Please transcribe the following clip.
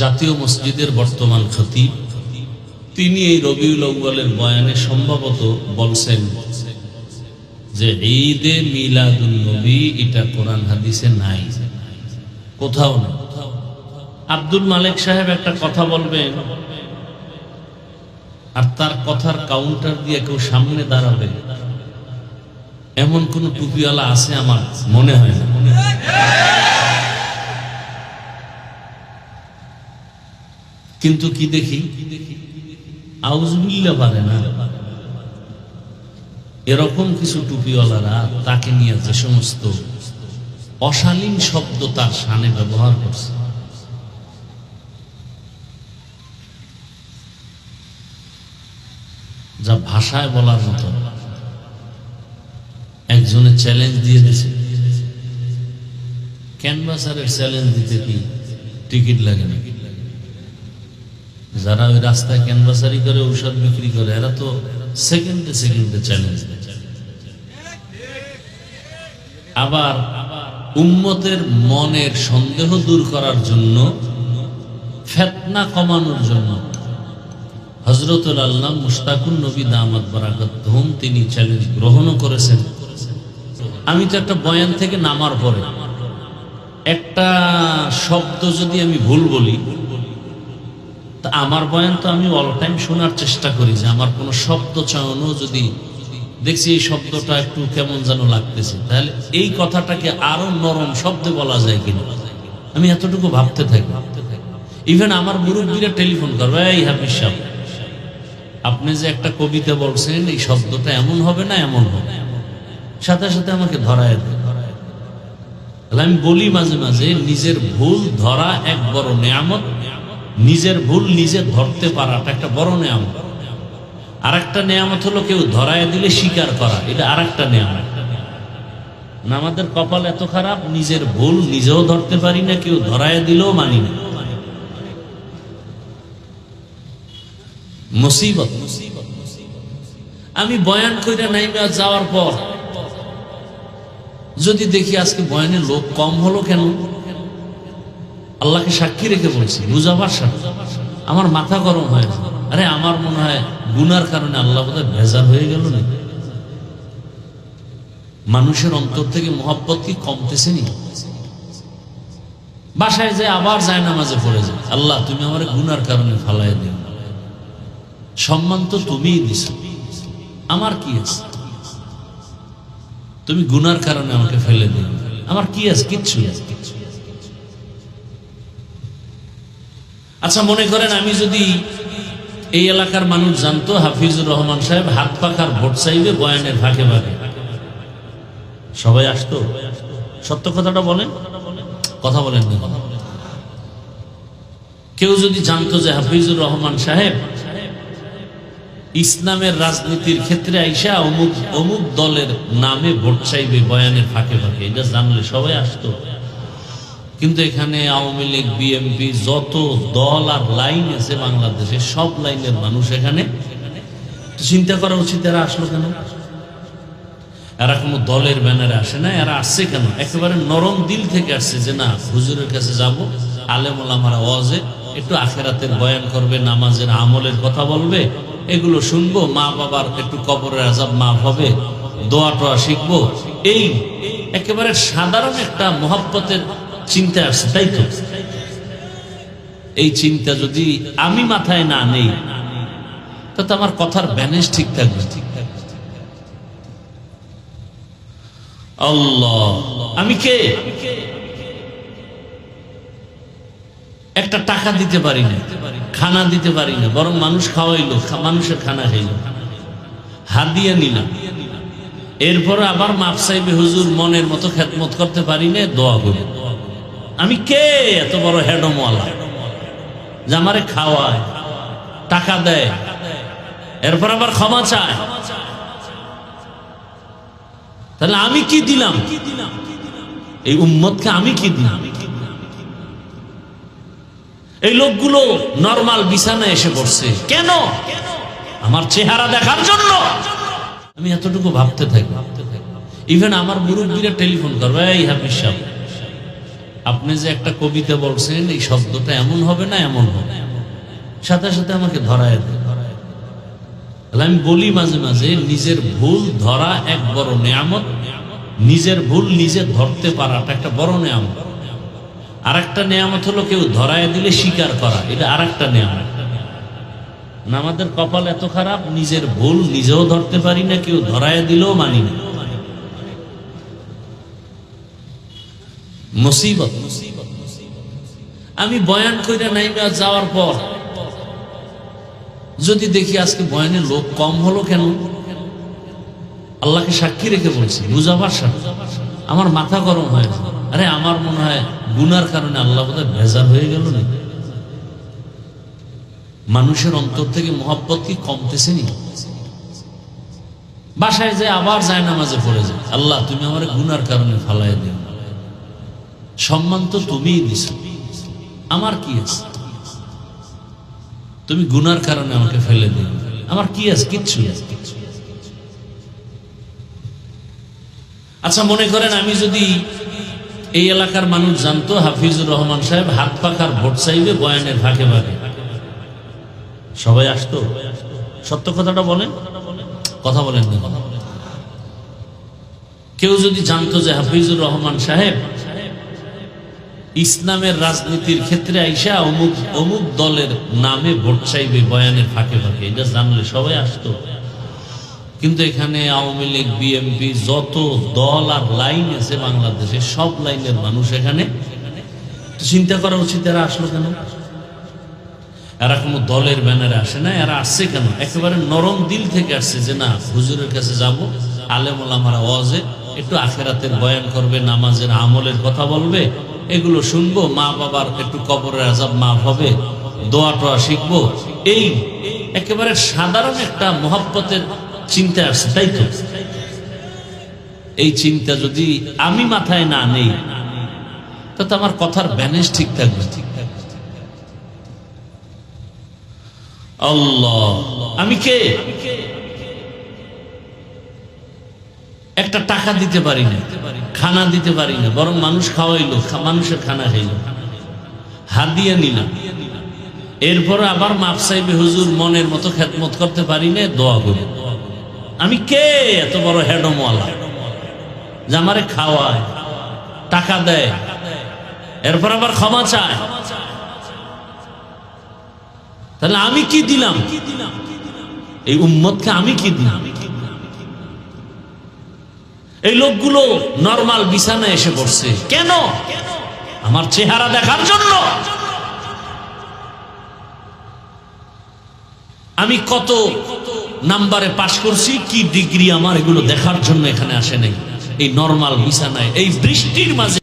জাতীয় মসজিদের বর্তমান খতিব। তিনি এই রবিউল আউ্বালের বয়ানে সম্ভবত বলছেন যে, ঈদে মিলাদুল নবী, এটা কোরআন হাদিসে নাই। কোথাও না আব্দুল মালিক সাহেব একটা কথা বলবেন, আর তার কথার কাউন্টার দিয়ে কেউ সামনে দাঁড়াবে। এমন কোন টুপিওয়ালা আছে আমার মনে হয় না। কিন্তু কি দেখি? আউজবিল্লা পারে না। এরকম কিছু টুপিওয়ালারা তাকে নিয়ে যে সমস্ত অশালীন শব্দ তার সানে ব্যবহার করছে। যা ভাষায় বলার মতো। একজনে চ্যালেঞ্জ দিয়ে দিছে। ক্যানভাসারের চ্যালেঞ্জ দিতে কি টিকিট লাগে না যারা ওই রাস্তায় ক্যানভাসারি করে ঔষধ বিক্রি করে, এরা তো সেকেন্ডে সেকেন্ডে চ্যালেঞ্জ আবার উম্মতের মনের সন্দেহ দূর করার জন্য, ফেতনা কমানোর জন্য হজরতুল আল্লাহ মুস্তাকুন নবী দামাত বরাকত তিনি চ্যালেঞ্জ গ্রহণও করেছেন। আমি তো একটা বয়ান থেকে নামার পরে একটা শব্দ যদি আমি ভুল বলি তা আমার বয়ান তো আমি অল টাইম শোনার চেষ্টা করি যে আমার কোনো শব্দ চয়নও যদি দেখছি এই শব্দটা একটু কেমন যেন লাগতেছে, তাহলে এই কথাটাকে আরও নরম শব্দে বলা যায় কিনা? আমি এতটুকু ভাবতে থাকি। ইভেন আমার মুরব্বীরা টেলিফোন করবে এই হাফিজ সাহেব, আপনি যে একটা কবিতা বলছেন, এই শব্দটা এমন হবে না এমন হবে? সাথে সাথে আমাকে ধরায় দেয়। আমি বলি মাঝে মাঝে, নিজের ভুল ধরা এক বড় নেয়ামত নিজের ভুল নিজে ধরতে পারাটা একটা বড় নেয়ামত। আর একটা নেয়ামত হলো কেউ ধরায় দিলে স্বীকার করা, এটা আর একটা নেয়ামত আমাদের কপাল এত খারাপ, নিজের ভুল নিজেও ধরতে পারি না, কেউ ধরায় দিলেও মানি না। মুসিবত। আমি বয়ান কইরা নাইবা যাওয়ার পর, যদি দেখি আজকে বয়ানের লোক কম হলো কেন? আল্লাহকে সাক্ষী রেখে বলছি বুঝাবার আমার মাথা গরম হয়। আরে, আমার মনে হয় গুনার কারণে আল্লাহ বোধহয় ভেজাল হয়ে গেল না মানুষের অন্তর থেকে মোহাব্বত কি কমতেছে নি বাসায় যায়, আবার যায়, নামাজে পড়ে যায়। আল্লাহ, তুমি আমার গুনার কারণে ফালাই দিও। সম্মান তো তুমিই আমার কি আছে? তুমি গুনার কারণে আমাকে ফেলে দিও। আমার কি আছে? কিচ্ছু আছে। আচ্ছা মনে করেন আমি যদি এই এলাকার মানুষ জানতো, হাফিজুর রহমান সাহেব হাত পাখার ভোট চাইবে বয়ানের ফাঁকে ফাঁকে। সবাই আসতো? সত্য কথাটা বলেন? কথা বলেন কেউ যদি জানতো যে হাফিজুর রহমান সাহেব ইসলামের রাজনীতির ক্ষেত্রে আইসা অমুক অমুক দলের নামে ভোট চাইবে বয়ানের ফাঁকে ফাঁকে, এটা জানলে সবাই আসতো। কিন্তু এখানে আওয়ামী লীগ বিএমপি যত দল আর লাইন আছে বাংলাদেশে, সব লাইনের মানুষ এখানে। চিন্তা করা উচিত এরা আসলো কেন? এরা কোনো দলের ব্যানারে আসে না, এরা আসছে কেন? একেবারে নরম দিল থেকে আসছে যে না, হুজুরের কাছে যাব, আলেম ওয়াজে, একটু আখেরাতের বয়ান করবে, নামাজের আমলের কথা বলবে, এগুলো শুনব, মা বাবার একটু কবরের আজাব মাফ হবে দোয়া টোয়া শিখব, এই একেবারে সাধারণ একটা মহাব্বতের চিন্তা আসছে তাই তো? এই চিন্তা যদি আমি মাথায় না নেই, তাতে আমার কথার ব্যালেন্স ঠিক থাকবে আল্লাহ, আমি কে? একটা টাকা দিতে পারি না, খানা দিতে পারি না, বরং মানুষ খাওয়াইলো মানুষের খানা খাইল। হাদিয়া নিলাম। এরপরে আবার মাপ সাহেবে হুজুর, মনের মতো খেদমত করতে পারি না, দোয়া করি আমি কে এত বড় হেডমওয়ালা? যে আমারে খাওয়ায়, টাকা দেয়, এরপর আবার ক্ষমা চায়। তাহলে আমি কি দিলাম? এই উম্মতকে আমি কি দিলাম? এই লোকগুলো নর্মাল বিছানায় এসে পড়ছে। কেন? আমার চেহারা দেখার জন্য। আমি এতটুকু ভাবতে থাকি। ইভেন আমার মুরব্বীরা টেলিফোন করবে, এই হাফিজ সাহেব আপনি যে একটা কবিতা বলছেন, এই শব্দটা এমন হবে না এমন হবে? সাথে সাথে আমাকে ধরায় তাহলে আমি বলি মাঝে মাঝে, নিজের ভুল ধরা এক বড় নেয়ামত। নিজের ভুল নিজে ধরতে পারাটা একটা বড় নেয়ামত। আর একটা নেয়ামত হলো কেউ ধরায় দিলে স্বীকার করা, এটা আর একটা নেয়ামত আমাদের কপাল এত খারাপ, নিজের ভুল নিজেও ধরতে পারি না, কেউ ধরায় দিলেও মানি না। মুসিবত। আমি বয়ান কইরা নাইমা যাওয়ার পর, যদি দেখি আজকে বয়ানের লোক কম হলো কেন? আল্লাহকে সাক্ষী রেখে বলছি, বুঝাবার আমার মাথা গরম হয় না। আরে আমার মনে হয় গুনার কারণে আল্লাহ বোধহয় ভেজাল হয়ে গেল না মানুষের অন্তর থেকে মোহাব্বত কি কমতেছে নি বাসায় যে আবার যায় নামাজে পড়ে যায়, আল্লাহ তুমি আমার গুনার কারণে ফালাই দিও। সম্মান তো দিছ। আমার কি আছে? তুমি গুনার কারণে আমাকে ফেলে দিও আমার কি আছে? কিচ্ছু আচ্ছা মনে করেন আমি যদি এই এলাকার মানুষ জানতো, হাফিজুর রহমান সাহেব হাত পাখার ভোট চাইবে বয়ানের ফাঁকে ফাঁকে। সবাই আসতো? সত্য কথাটা বলেন। কথা বলেন কেউ যদি জানতো যে হাফিজুর রহমান সাহেব ইসলামের রাজনীতির ক্ষেত্রে আইসা অমুক অমুক দলের নামে ভোট চাইবে, বয়ানের ফাঁকে ফাঁকে, এটা জানলে সবাই আসতো। কিন্তু এখানে আওয়ামী লীগ বিএমপি যত দল আর লাইন আছে বাংলাদেশে, সব লাইনের মানুষ এখানে। চিন্তা করা উচিত এরা আসলো কেন? এরা কোনো দলের ব্যানারে আসে না, এরা আসছে কেন? একেবারে নরম দিল থেকে আসছে যে না, হুজুরের কাছে যাব আলেম ওলামারা ওয়াজে, একটু আখেরাতের বয়ান করবে, নামাজের আমলের কথা বলবে এগুলো শুনব, মা বাবার একটু কবরের আজাব মাফ হবে, দোয়া টোয়া শিখব। এই একেবারে সাধারণ একটা মহাব্বতের চিন্তা আসছে তাই তো? এই চিন্তা যদি আমি মাথায় না নেই, তাতে আমার কথার ব্যালেন্স ঠিক থাকবে ঠিক থাকবে। আল্লাহ, আমি কে? একটা টাকা দিতে পারি না, খানা দিতে পারি না, বরং মানুষ খাওয়াইলো মানুষের খানা খাইল। হাদিয়া নিলাম এরপর আবার মাপ চাইবে, হুজুর, মনের মতো খেদমত করতে পারি না, দোয়া করি আমি কে এত বড় হেডমওয়ালা যে আমারে খাওয়ায়, টাকা দেয়, এরপর আবার ক্ষমা চায়? তাহলে আমি কি দিলাম? এই উম্মতকে আমি কি দিলাম? এই লোকগুলো নর্মাল বিছানায় এসে পড়ছে। কেন? আমার চেহারা দেখার জন্য। আমি কত নাম্বারে পাশ করছি, কি ডিগ্রি আমার এগুলো দেখার জন্য এখানে আসে নাই। এই নর্মাল বিছানায়, এই বৃষ্টির মাঝে